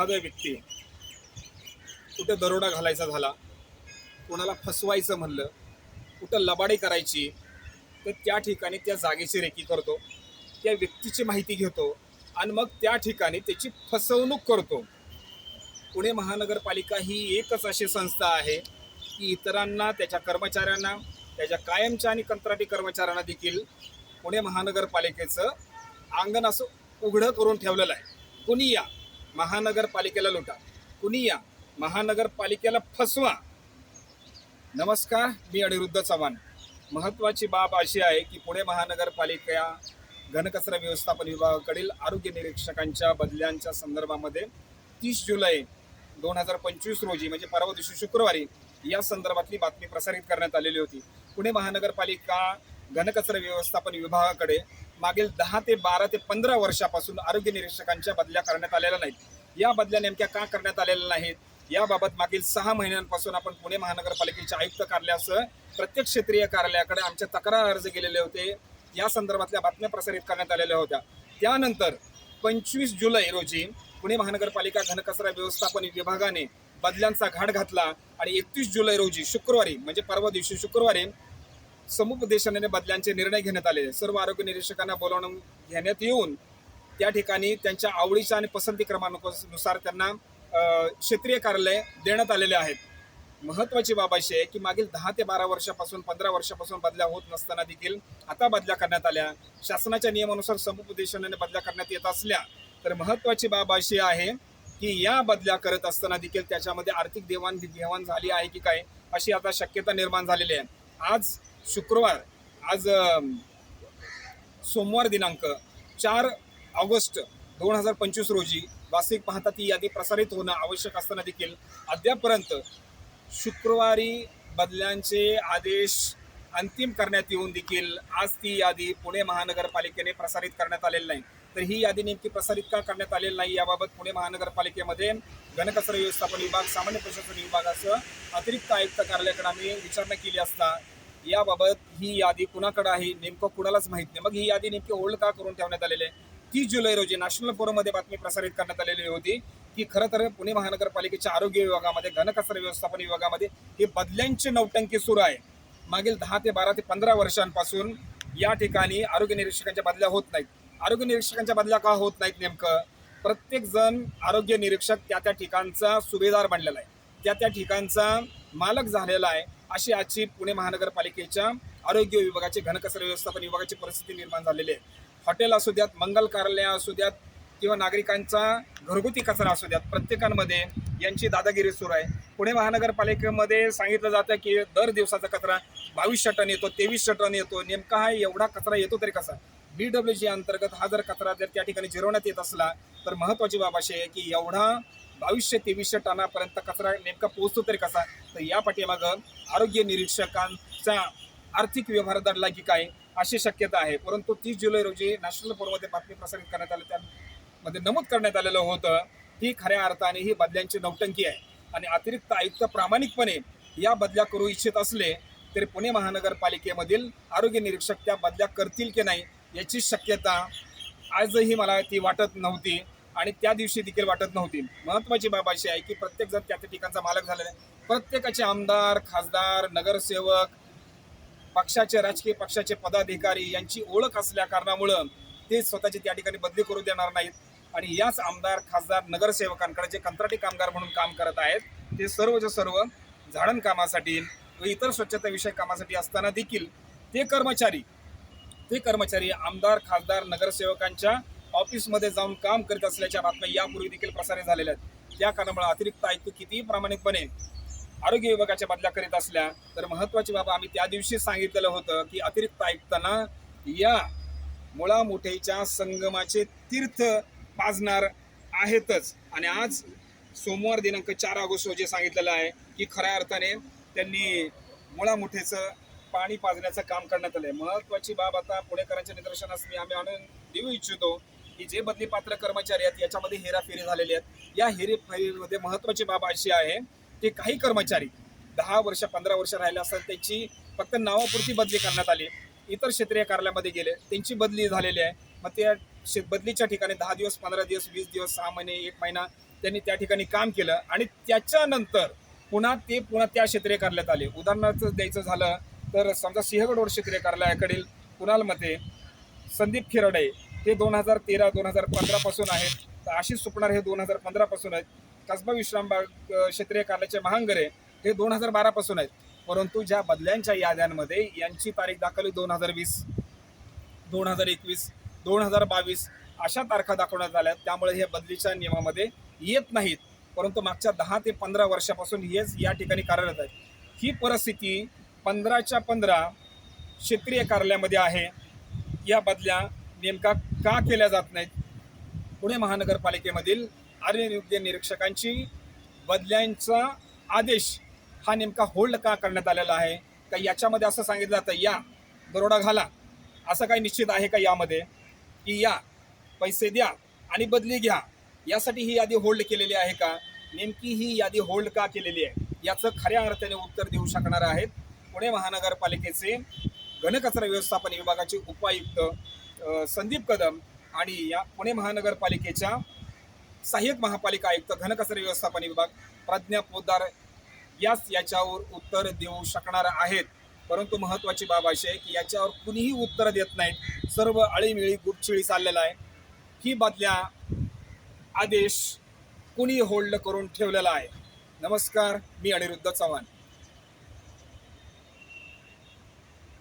एखादा व्यक्ती कुठं दरोडा घालायचा झाला कोणाला फसवायचं म्हणलं कुठं लबाडी करायची तर त्या ठिकाणी त्या जागेची रेकी करतो त्या व्यक्तीची माहिती घेतो आणि मग त्या ठिकाणी त्याची फसवणूक करतो. पुणे महानगरपालिका ही एकच अशी संस्था आहे की इतरांना त्याच्या कर्मचाऱ्यांना त्याच्या कायमच्या आणि कंत्राटी कर्मचाऱ्यांना देखील पुणे महानगरपालिकेचं अंगण असं उघडं करून ठेवलेलं आहे. कुणी या? महानगरपालिकेला लुटा. कुणी या? महानगरपालिकेला फसवा. नमस्कार मी अनिरुद्ध चव्हाण. महत्त्वाची बाब अशी आहे की पुणे महानगरपालिका घनकचरा व्यवस्थापन विभागाकडील आरोग्य निरीक्षकांच्या बदल्यांच्या संदर्भामध्ये तीस जुलै दोन हजार पंचवीस रोजी म्हणजे परवा दिवशी शुक्रवारी या संदर्भातली बातमी प्रसारित करण्यात आलेली होती. पुणे महानगरपालिका घनकचरा व्यवस्थापन विभागाकडे मागील दहा ते बारा ते पंधरा वर्षापासून आरोग्य निरीक्षकांच्या बदल्या करण्यात आलेल्या नाहीत. या बदल्या नेमक्या का करण्यात आलेल्या नाहीत? याबाबत मागील सहा महिन्यांपासून आपण पुणे महानगरपालिकेच्या आयुक्त कार्यालयासह प्रत्येक क्षेत्रीय कार्यालयाकडे आमचे तक्रार अर्ज गेलेले होते. या संदर्भातल्या बातम्या प्रसारित करण्यात आलेल्या होत्या. त्यानंतर पंचवीस जुलै रोजी पुणे महानगरपालिका घनकचरा व्यवस्थापन विभागाने बदल्यांचा घाट घातला आणि एकतीस जुलै रोजी शुक्रवारी म्हणजे परवा दिवशी शुक्रवारी समुपदेशनाने बदल्यांचे निर्णय घेण्यात आले. सर्व आरोग्य निरीक्षकांना बोलावून घेण्यात येऊन त्या ठिकाणी त्यांच्या आवडीच्या आणि पसंती क्रमांकानुसार त्यांना क्षेत्रीय कार्यालय देण्यात आलेले आहेत. महत्वाची बाब अशी आहे की मागील दहा ते बारा वर्षापासून पंधरा वर्षापासून बदल्या होत नसताना देखील आता बदल्या करण्यात आल्या. शासनाच्या नियमानुसार समुपदेशनाने बदल्या करण्यात येत असल्या तर महत्वाची बाब अशी आहे की या बदल्या करत असताना देखील त्याच्यामध्ये आर्थिक देवाणघेवाण झाली आहे की काय अशी आता शक्यता निर्माण झालेली आहे. आज शुक्रवार आज सोमवार दिनांक चार ऑगस्ट दोन हजार पंचवीस रोजी वास्तविक पाहता ती यादी प्रसारित होणं आवश्यक असताना देखील अद्यापपर्यंत शुक्रवारी बदल्यांचे आदेश अंतिम करण्यात येऊन देखील आज ती यादी पुणे महानगरपालिकेने प्रसारित करण्यात आलेली नाही. तर ही यादी नेमकी प्रसारित का करण्यात आलेली नाही याबाबत पुणे महानगरपालिकेमध्ये घनकचरा व्यवस्थापन विभाग सामान्य प्रशासन विभागासह अतिरिक्त आयुक्त कार्यालयाकडे आम्ही विचारणा केली असता याबाबत ही यादी कुणाकडे आहे नेमकं कुणालाच माहीत नाही. मग ही यादी नेमकी होल्ड का करून ठेवण्यात आलेली आहे? तीस जुलै रोजी नॅशनल फोरममध्ये बातमी प्रसारित करण्यात आलेली होती की खरं तर पुणे महानगरपालिकेच्या आरोग्य विभागामध्ये घनकचरा व्यवस्थापन विभागामध्ये हे बदल्यांची नौटंकी सुरू आहे. मागील दहा ते बारा ते पंधरा वर्षांपासून या ठिकाणी आरोग्य निरीक्षकांच्या बदल्या होत नाहीत. आरोग्य निरीक्षकांच्या बदल्या का होत नाहीत नेमकं? प्रत्येक जण आरोग्य निरीक्षक त्या त्या ठिकाणचा सुभेदार बनलेला आहे. त्या त्या ठिकाणचा मालक झालेला आहे. अशी आजची पुणे महानगरपालिकेच्या आरोग्य विभागाची घनकचरा व्यवस्थापन विभागाची परिस्थिती निर्माण झालेली आहे. हॉटेल असू द्यात मंगल कार्यालय असू द्यात किंवा नागरिकांचा घरगुती कचरा असू द्यात प्रत्येकांमध्ये यांची दादागिरी सुरू आहे. पुणे महानगरपालिकेमध्ये सांगितलं जातं की दर दिवसाचा कचरा बावीसशे टन येतो तेवीसशे टन येतो. नेमका हा एवढा कचरा येतो तरी कसा? बी डब्ल्यू जी अंतर्गत हा जर कचरा जर त्या ठिकाणी जिरवण्यात येत असला तर महत्त्वाची बाब अशी आहे की एवढा बावीसशे तेवीसशे टनापर्यंत कचरा नेमका पोहोचतो तरी कसा? तर या पाठीमागं आरोग्य निरीक्षकांचा आर्थिक व्यवहार दडला की काय अशी शक्यता आहे. परंतु तीस जुलै रोजी नॅशनल फोरमध्ये बातमी प्रसारित करण्यात आली त्यामध्ये नमूद करण्यात आलेलं होतं ही खऱ्या अर्थाने ही बदल्यांची नौटंकी आहे. आणि अतिरिक्त आयुक्त प्रामाणिकपणे या बदल्या करू इच्छित असले तरी पुणे महानगरपालिकेमधील आरोग्य निरीक्षक त्या बदल्या करतील की नाही याची शक्यता आजही मला ती वाटत नव्हती. आणि त्या दिवशी देखील वाटत नव्हती. महत्त्वाची बाब अशी आहे की प्रत्येक जण त्या त्या ठिकाणचा मालक झालेला आहे. प्रत्येकाचे आमदार खासदार नगरसेवक पक्षाचे राजकीय पक्षाचे पदाधिकारी यांची ओळख असल्या कारणामुळं ते स्वतःची त्या ठिकाणी बदली करू देणार नाहीत. आणि याच आमदार खासदार नगरसेवकांकडे जे कंत्राटी कामगार म्हणून काम करत आहेत ते सर्वच्या सर्व झाडण कामासाठी व इतर स्वच्छताविषयक कामासाठी असताना देखील ते कर्मचारी ते कर्मचारी आमदार खासदार नगरसेवकांच्या ऑफिसमध्ये जाऊन काम करीत असल्याच्या बातम्या यापूर्वी देखील प्रसारित झालेल्या आहेत. त्या कारणामुळे अतिरिक्त आयुक्त कितीही प्रामाणिकपणे आरोग्य विभागाच्या बदल्या करीत असल्या तर महत्त्वाची बाब आम्ही त्या दिवशी सांगितलेलं होतं की अतिरिक्त आयुक्तांना या मुळामुठेच्या संगमाचे तीर्थ पाजणार आहेतच. आणि आज सोमवार दिनांक चार ऑगस्ट रोजी सांगितलेलं आहे की खऱ्या अर्थाने त्यांनी मुळामुठेचं पाणी पाजण्याचं काम करण्यात आलं आहे महत्त्वाची बाब आता पुणेकरांच्या निदर्शनास मी आम्ही आणून देऊ इच्छितो. की जे बदली पात्र कर्मचारी आहेत याच्यामध्ये हेराफेरी झालेली आहेत. या हेरेफेरीमध्ये महत्वाची बाब अशी आहे की काही कर्मचारी दहा वर्ष पंधरा वर्ष राहिले असतात त्यांची फक्त नावापुरती बदली करण्यात आली. इतर क्षेत्रीय कार्यालयामध्ये गेले त्यांची बदली झालेली आहे. मग त्या शे- बदलीच्या ठिकाणी दहा दिवस पंधरा दिवस वीस दिवस सहा महिने एक महिना त्यांनी त्या ठिकाणी काम केलं आणि त्याच्यानंतर पुन्हा ते पुन्हा त्या क्षेत्रीय कार्यालयात आले. उदाहरणार्थ द्यायचं झालं तर समजा सिंहगड रोड क्षेत्रीय कार्यालयाकडील कुणालमध्ये संदीप खिरडे हे दोन हजार तेरा दोन हजार पंधरापासून आहेत. तर आशिष सुपणार हे दोन हजार पंधरापासून आहेत. कसबा विश्रामबाग क्षेत्रीय कार्यालयाचे महांगरे हे दोन हजार बारापासून आहेत. परंतु ज्या बदल्यांच्या याद्यांमध्ये यांची तारीख दाखवली दोन हजार वीस दोन हजार एकवीस दोन हजार बावीस अशा तारखा दाखवण्यात आल्या. त्यामुळे हे बदलीच्या नियमामध्ये येत नाहीत. परंतु मागच्या दहा ते पंधरा वर्षापासून हेच या ठिकाणी कार्यरत आहेत. ही परिस्थिती पंधराच्या पंधरा क्षेत्रीय कार्यालयामध्ये आहे. या बदल्या नेमका का केल्या जात नाहीत? पुणे महानगरपालिकेमधील आरोग्य निरीक्षकांची बदल्यांचा आदेश हा नेमका होल्ड का करण्यात आलेला आहे? का याच्यामध्ये असं सांगितलं जातं या दरोडा घाला. असं काही निश्चित आहे का यामध्ये? की या पैसे द्या आणि बदली घ्या. यासाठी ही यादी होल्ड केलेली आहे का? नेमकी ही यादी होल्ड का केलेली आहे? याचं खऱ्या अर्थाने उत्तर देऊ शकणार आहेत पुणे महानगरपालिकेचे घनकचरा व्यवस्थापन विभागाचे उपायुक्त संदीप कदम आणि या पुणे महानगरपालिकेच्या सहाय्यक महापालिका आयुक्त घनकचरा व्यवस्थापन विभाग प्रज्ञा पोद्दार याच याच्यावर उत्तर देऊ शकणार आहेत. परंतु महत्त्वाची बाब अशी आहे की याच्यावर कुणीही उत्तर देत नाहीत. सर्व अळीमिळी गुपछिळी चाललेला आहे. ही बदल्या आदेश कुणी होल्ड करून ठेवलेला आहे. नमस्कार मी अनिरुद्ध चव्हाण.